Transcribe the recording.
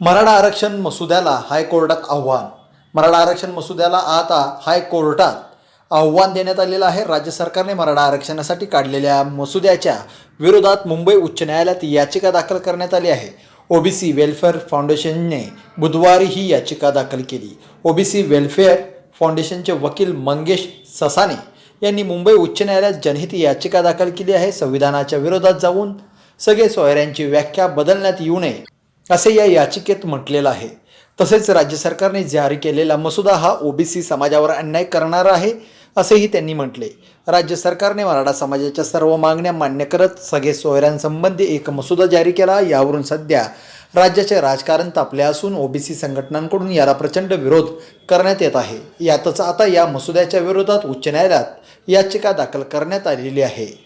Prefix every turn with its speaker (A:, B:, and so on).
A: मराठा आरक्षण मसुद्याला हायकोर्टात आव्हान. मराठा आरक्षण मसुद्याला आता हायकोर्टात आव्हान देण्यात आलेलं आहे. राज्य सरकारने मराठा आरक्षणासाठी काढलेल्या मसुद्याच्या विरोधात मुंबई उच्च न्यायालयात याचिका दाखल करण्यात आली आहे. ओबीसी वेलफेअर फाउंडेशनने बुधवारी ही याचिका दाखल केली. ओबीसी वेलफेअर फाउंडेशनचे वकील मंगेश ससाने यांनी मुंबई उच्च न्यायालयात जनहित याचिका दाखल केली आहे. संविधानाच्या विरोधात जाऊन सगळे सोयऱ्यांची व्याख्या बदलण्यात येऊ नये. असे या याचिकेत म्हटलेलं आहे. तसेच राज्य सरकारने जारी केलेला मसुदा हा ओबीसी समाजावर अन्याय करणारा आहे असेही त्यांनी म्हटले. राज्य सरकारने मराठा समाजाच्या सर्व मागण्या मान्य करत सगळे सोयऱ्यांसंबंधी एक मसुदा जारी केला. यावरून सध्या राज्याचे राजकारण तापले असून ओबीसी संघटनांकडून याला प्रचंड विरोध करण्यात येत आहे. यातच आता या मसुद्याच्या विरोधात उच्च न्यायालयात याचिका दाखल करण्यात आलेली आहे.